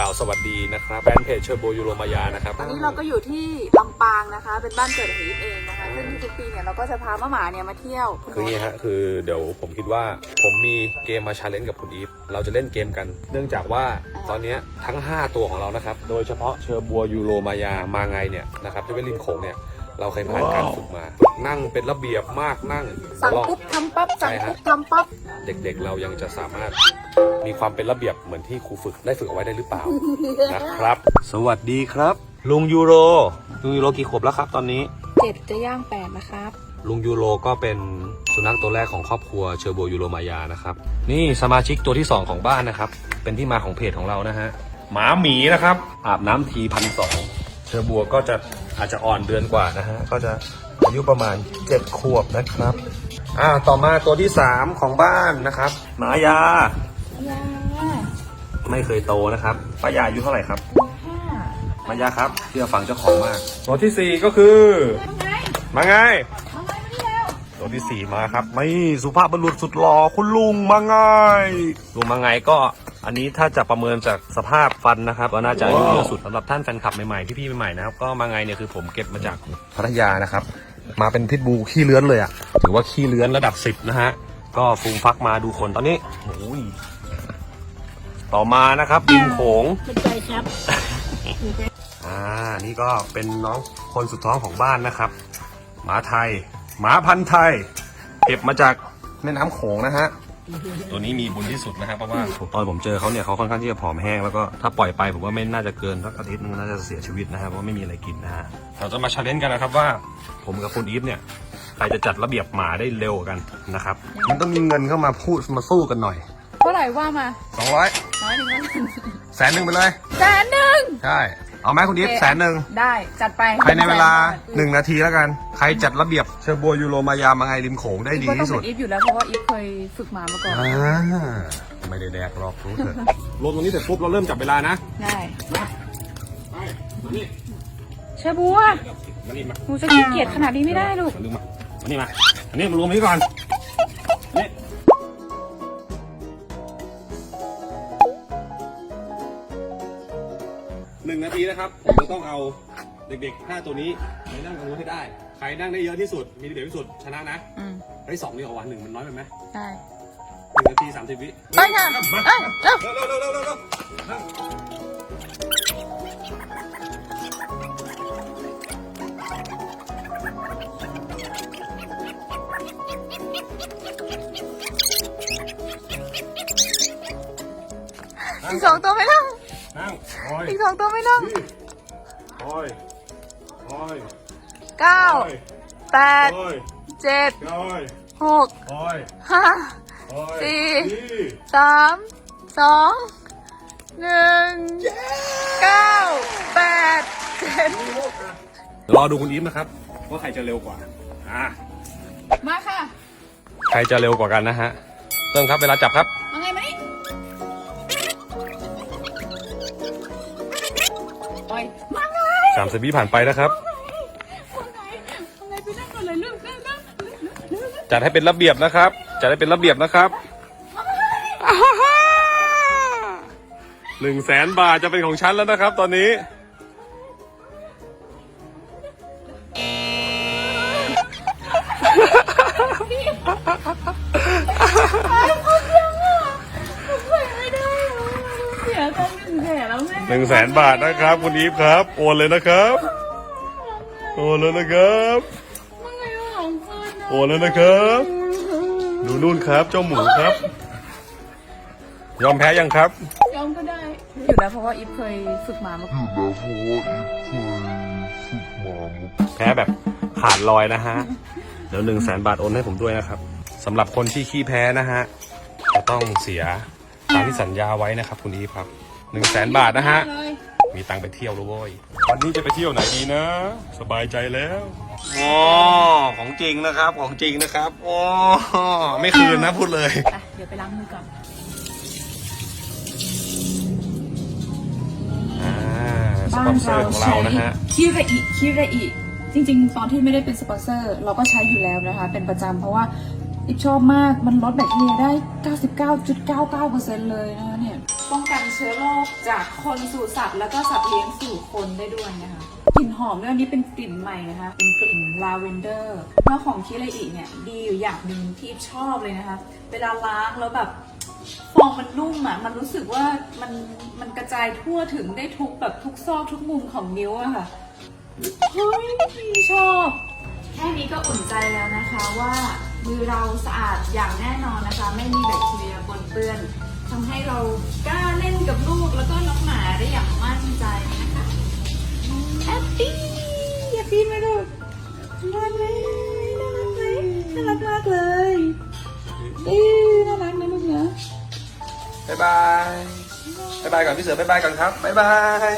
กล่าวสวัสดีนะครับแฟนเพจเชอร์โบยูโรมายานะครับตอนนี้เราก็อยู่ที่ลำปางนะคะ เป็นบ้านเกิดของอีฟเองนะคะซึ่งทุกปีเนี่ยเราก็จะพามาหมาเนี่ยมาเที่ยวคืออย่างนี้ฮะคือเดี๋ยวผมคิดว่าผมมีเกมมาชาเลนจ์กับคุณอีฟเราจะเล่นเกมกัน เนื่องจากว่าตอนเนี้ยทั้ง 5 ตัวของเรานะครับโดยเฉพาะเชอร์บัวยูโรมายามาไงเนี่ยนะครับที่เป็นริมโขงเนี่ยเราเคยผ่านการฝึกมาฝึกนั่งเป็นระเบียบมากนั่งสั่งลองปุ๊บทำปั๊บสั่งใช่ฮะปุ๊บทำปั๊บเด็กๆเรายังจะสามารถ มีความเป็นระเบียบเหมือนที่ครูฝึกได้ฝึกเอาไว้ได้หรือเปล่านะครับ สวัสดีครับ ลุงยูโรลุงยูโรกี่ขวบแล้วครับตอนนี้เจ็ดจะย่างแปดนะครับ ลุงยูโรก็เป็นสุนัขตัวแรกของครอบครัวเชอร์โบยูโรมายานะครับ นี่สมาชิกตัวที่ 2 ของบ้านนะครับ เป็นที่มาของเพจของเรานะฮะหมาหมีนะครับ อาบน้ำทีพันสองเชอร์บัวก็จะอาจจะอ่อนเดือนกว่านะฮะก็จะอายุประมาณ7ขวบนะครับ อ่าต่อมาตัวที่ 3 ของบ้านนะครับ หมายา ยาไม่เคยโตนะครับป้ายาอายุเท่าไหร่ครับห้ามายาครับเชื่อฟังเจ้าของมากตัวที่สี่ก็คือ ทำไงมาไง ทำไงมานี่แล้วตัวที่สี่มาครับ ไม่สุภาพบุรุษสุดหล่อคุณลุงมาไงลุงมาไงก็อันนี้ถ้าจะประเมินจากสภาพฟันนะครับก็น่าจะอายุเยอะสุดสำหรับท่านแฟนคลับใหม่ๆพี่ๆใหม่ๆนะครับก็มาไงเนี่ยคือผมเก็บมาจากพัทยานะครับ มาเป็นพิษบูขี้เลื้อนเลยอะถือว่าขี้เลื้อนระดับสิบนะฮะก็ฟูมฟักมาดูคนตอนนี้โอ้ย ต่อมานะครับดินโขงเป็นใจครับอ่านี่ก็เป็นน้องคนสุดท้องของบ้านนะครับ หมาไทย หมาพันธุ์ไทยเก็บมาจากแม่น้ำโขงนะฮะ ตัวนี้มีบุญที่สุดนะครับเพราะว่าตอนผมเจอเขาเนี่ยเขาค่อนข้างที่จะผอมแห้งแล้วก็ถ้าปล่อยไปผมว่าไม่น่าจะเกินสักอาทิตย์นึงน่าจะเสียชีวิตนะครับเพราะว่าไม่มีอะไรกินนะฮะเราจะมาชาเลนจ์กันนะครับว่า ผมกับคุณอีฟเนี่ยใครจะจัดระเบียบหมาได้เร็วกว่ากันนะครับ มันต้องมีเงินเข้ามาพูดมาสู้กันหน่อยเท่าไหร่ว่ามาสอง ร้อยน้อยหนึ่งนะแสนหนึ่งไปเลย แสนหนึ่ง ใช่ เอาไหมคุณอีฟแสนหนึ่งได้จัดไปภายในเวลาหนึ่งนาทีแล้วกัน ใครจัดระเบียบเชอร์บัวยูโรมายามาไงริมโขงได้อีฟดีก็ต้องที่สุเป็ดนอีฟอยู่แล้วเพราะว่าอีฟเคยฝึกหมามาก่อน อ่าไม่ได้แดกหรอกรู้เถอะรวมตรงนี้เสร็จปุ๊บเราเริ่มจับเวลานะได้ไปมานี่เชอบัวมานี่มาหนูจะขี้เกียจขนาดนี้ไม่ได้ลูก มาลืมมามานี่มาอันนี้มารวมนี้ก่อนนี่ นึ่งนาทีนะครับผมจะต้องเอาเด็กๆห้าตัวนี้ไปนั่งตรงนู้นให้ได้ ใครนั่งได้เยอะที่สุด มีระเบียบที่สุดชนะนะอืมไอ้ยสองนี่เอาวันหนึ่งมันน้อยไปไหมได้หนึ่งนาทีสามสิบวิไปค่ะเอ้ยเร็วเร็วเร็วเร็วเร็วเร็วนั่งนั่งอีกสองตัวไม่นั่งนั่งค อยอีกสองตัวไม่นั่งนี่คอยคอยเก้าคอยแปดคอยเจ็ดคอยหกคอยห้าคอยสี่นี่สามสองหนึ่งเก้าแปดเจ็ดรอดูคุณอีฟนะครับ ว่าใครจะเร็วกว่าอ่ามาค่ะ ใครจะเร็วกว่ากันนะฮะ เริ่มครับเวลาจับครับ มาไงมานี่ไปมาไงสามสิบวิผ่านไปนะครับ มาไงมาไงไปนั่งก่อนเลยเรื่องเรื่องเรื่องเรื่องเรื่องจัดให้เป็นระเบียบนะครับ จัดให้เป็นระเบียบนะครับหนึ่งแสนบาทจะเป็นของฉันแล้วนะครับ ตอนนี้ นึ่งแสนบาทนะครับ คุณอีฟครับ โอนเลยนะครับ โอนเลยนะครับมาไงของเฟิร์นโอนเลยนะครับ ดูนู่นครับ เจ้าหมูครับ ยอมแพ้ยังครับ ยอมก็ได้ อยู่แล้วเพราะว่าอีฟเคยฝึกหมามาก่อนแพ้แบบขาดลอยนะฮะ เดี๋ยวหนึ่งแสนบาทโอนให้ผมด้วยนะครับสำหรับคนที่ขี้แพ้นะฮะจะต้องเสียตามที่สัญญาไว้นะครับ คุณอีฟครับ หนึ่งแสนบาทนะฮะเลยมีตังค์ไปเที่ยวแล้วเว้ยวันนี้จะไปเที่ยวไหนดีนะ สบายใจแล้วอ๋อของจริงนะครับของจริงนะครับอ๋อไม่คืนนะพูดเลย ไปเดี๋ยวไปล้างมือก่อน อ่าสปอนเซอร์ของเรานะฮะ คิระอิคิระอิจริง ๆ ตอนที่ไม่ได้เป็นสปอนเซอร์ เราก็ใช้อยู่แล้วนะคะ เป็นประจำเพราะว่าอิฟชอบมากมันลดแบคทีเรียได้ 99.99%เลยนะคะเนี่ย ป้องกันเชื้อโรคจากคนสู่สัตว์ แล้วก็สัตว์เลี้ยงสู่คนได้ด้วยนะคะกลิ่นหอมเนี่อันนี้เป็นกลิ่นใหม่นะคะ เป็นกลิ่นลาเวนเดอร์เมื่อของคิเรอิเนี่ยดีอยู่อย่างหนึ่งที่ชอบเลยนะคะ เวลาล้างแล้วแบบฟองมันนุ่มอะ มันรู้สึกว่ามันมันกระจายทั่วถึงได้ทุกแบบทุกซอกทุกมุมของนิ้วอะค่ะเฮ้ยชอบแค่นี้ก็อุ่นใจแล้วนะคะว่ามือเราสะอาดอย่างแน่นอนนะคะ ไม่มีแบคทีเรียปนเปื้อน ทำให้เรากล้าเล่นกับลูกแล้วก็น้องหมาได้อย่างมั่นใจนะคะแอปปี้แอปปี้ไหมลูกน่ารักไหมน่ารักไหมน่ารักมากเลยอีน่ารักนะลูกนะบ๊ายบายบ๊ายบายก่อนพี่เสือบ๊ายบายก่อนครับบ๊ายบาย